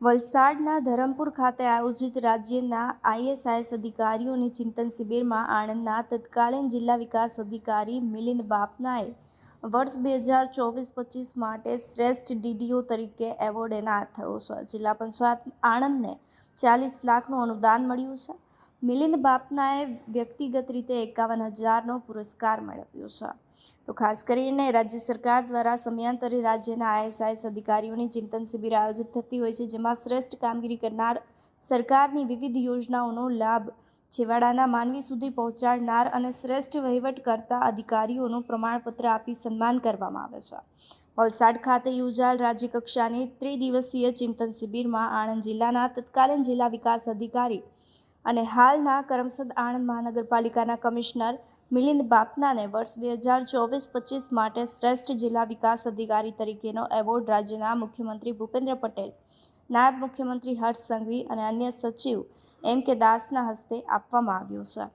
વલસાડના ધરમપુર ખાતે આયોજિત રાજ્યના આઈએસઆઈએસ અધિકારીઓની ચિંતન શિબિરમાં આણંદના તત્કાલીન જિલ્લા વિકાસ અધિકારી મિલિંદ બાપનાએ વર્ષ બે હજાર ચોવીસ પચીસ માટે શ્રેષ્ઠ ડીડીઓ તરીકે એવોર્ડ એનાયત થયો છે. જિલ્લા પંચાયત આણંદને ચાલીસ લાખનું અનુદાન મળ્યું છે. મિલિંદ બાપનાએ વ્યક્તિગત રીતે એકાવન હજારનો પુરસ્કાર મેળવ્યો છે. તો ખાસ કરીને રાજ્ય સરકાર દ્વારા સમયાંતરે રાજ્યના આઈએસઆઈએસ અધિકારીઓની ચિંતન શિબિર આયોજિત થતી હોય છે, જેમાં શ્રેષ્ઠ કામગીરી કરનાર સરકારની વિવિધ યોજનાઓનો લાભ છેવાડાના માનવી સુધી પહોંચાડનાર અને શ્રેષ્ઠ વહીવટ કરતા અધિકારીઓનું પ્રમાણપત્ર આપી સન્માન કરવામાં આવે છે. વલસાડ ખાતે યોજાયેલ રાજ્યકક્ષાની ત્રિદિવસીય ચિંતન શિબિરમાં આણંદ જિલ્લાના તત્કાલીન જિલ્લા વિકાસ અધિકારી અને હાલના કરમસદ આણંદ મહાનગરપાલિકાના કમિશનર મિલિંદ બાપનાને વર્ષ બે હજાર ચોવીસ પચીસ માટે શ્રેષ્ઠ જિલ્લા વિકાસ અધિકારી તરીકેનો એવોર્ડ રાજ્યના મુખ્યમંત્રી ભૂપેન્દ્ર પટેલ, નાયબ મુખ્યમંત્રી હર્ષ સંઘવી અને અન્ય સચિવ એમ કે દાસના હસ્તે આપવામાં આવ્યો છે.